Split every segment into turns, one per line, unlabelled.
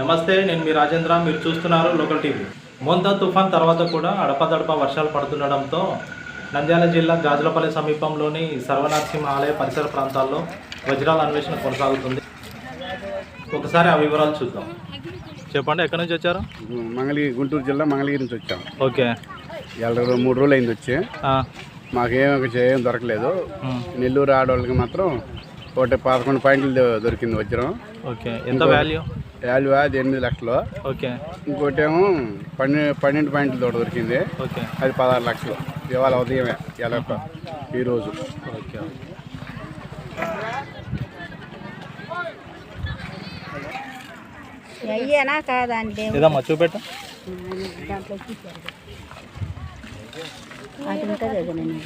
నమస్తే నేను మీ రాజేంద్ర మీరు చూస్తున్నారు లోకల్ టీవీ. మోంతా తుఫాన్ తర్వాత కూడా అడపదడప వర్షాలు పడుతుండడంతో నంద్యాల జిల్లా గాజులపల్లి సమీపంలోని సర్వనరసింహ ఆలయ పరిసర ప్రాంతాల్లో వజ్రాల అన్వేషణ కొనసాగుతుంది. ఒకసారి ఆ వివరాలు చూద్దాం. చెప్పండి ఎక్కడి నుంచి వచ్చారు?
మంగళగిరి గుంటూరు జిల్లా మంగళగిరి నుంచి వచ్చాం.
ఓకే.
ఇవాళ మూడు రోజులు అయింది వచ్చి. మాకేం ఒక ఏం దొరకలేదు. నెల్లూరు ఆడవాళ్ళకి మాత్రం ఒకటి పదకొండు పాయింట్లు దొరికింది వజ్రం.
ఓకే. ఎంత వాల్యూ
వాల్యూ అది ఎనిమిది లక్షలు.
ఓకే.
ఇంకోటి ఏమో పన్నెండు పన్నెండు పాయింట్లు తోట దొరికింది.
ఓకే.
అది పదహారు లక్షలు. ఇవాళ ఉదయమే ఒక- ఈరోజు
ఓకే
అయ్యేనా కాదా అంటే
ఏదమ్మా చూపెట్టు.
అది ఉంటుంది అదేనండి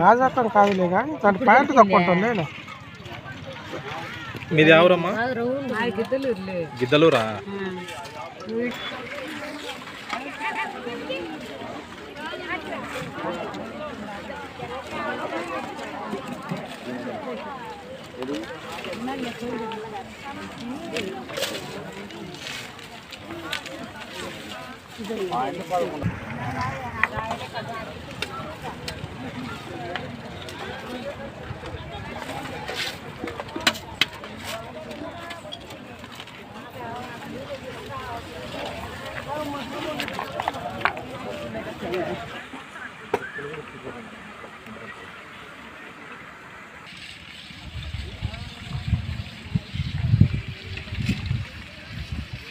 రాజాకర్ కాదులే కానీ దాని ప్యాంట్ తక్కువ ఉంటుంది నేను
మీది ఎవరమ్మా? గిద్దలూరా?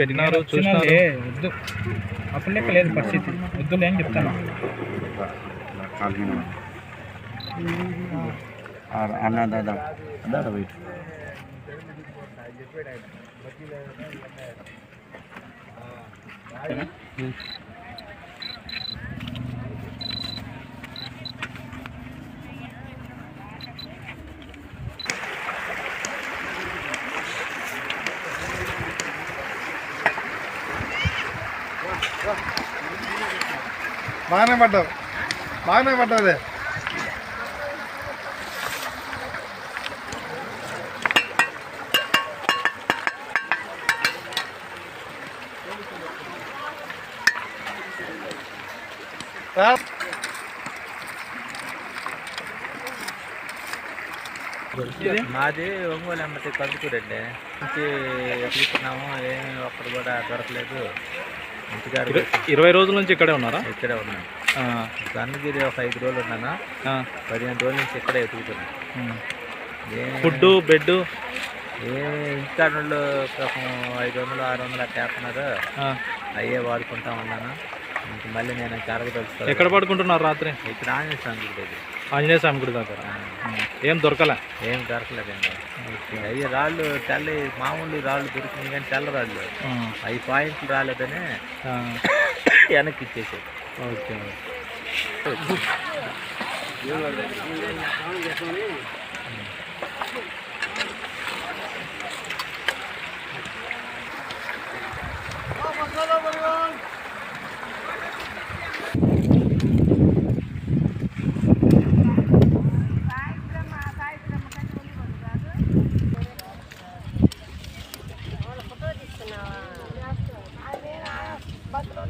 పెట్టినారు చూసినారు
వద్దు. అప్పుడు లెక్క లేదు పరిస్థితి. వద్దులే అని చెప్తాను.
అన్న దాదా. దాదా వెయిట్.
బాగానే పడ్డావు బాగానే పడ్డది
మాది ఒంగోలు అమ్మటి కందుకూరండి నుంచి ఎత్తుకున్నాము ఏమి ఒక్కడు కూడా దొరకలేదు ఇంటికాడ
ఇర- ఇరవై రోజుల నుంచి ఇక్కడే ఉన్నారా?
ఇక్కడే ఉన్నాను.
ఆ,
కన్నగిరి ఒక ఐదు రోజులు ఉన్నాను? పదిహేను రోజుల నుంచి ఇక్కడే. ఏ
ఫుడ్ బెడ్
ఏ వాళ్ళు పాపం ఐదు వందలు ఆరు వందలు అట్లా వేస్తున్నారు. అయ్యే వాడుకుంటా ఉన్నాను ఇంక మళ్ళీ నేను కరగదలుస్తాను
ఎక్కడ పడుకుంటున్నారు రాత్రి?
ఇక్కడ ఆంజనేయ స్వామి దగ్గర.
ఆంజనేయ స్వామి గుడి దగ్గర. ఏం దొరకలే.
ఏం దొరకలేదండి. అయ్యి రాళ్ళు తెల్ల మామూలు రాళ్ళు దొరికినాయి కానీ తెల్ల రాళ్ళు. అవి పాయింట్లు రాలేదని వెనక్కి ఇచ్చేసాయి
ఓకే.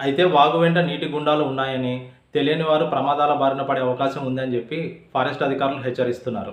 అయితే వాగు వెంట నీటి గుండాలు ఉన్నాయని తెలియని వారు ప్రమాదాల బారిన పడే అవకాశం ఉందని చెప్పి ఫారెస్ట్ అధికారులు హెచ్చరిస్తున్నారు.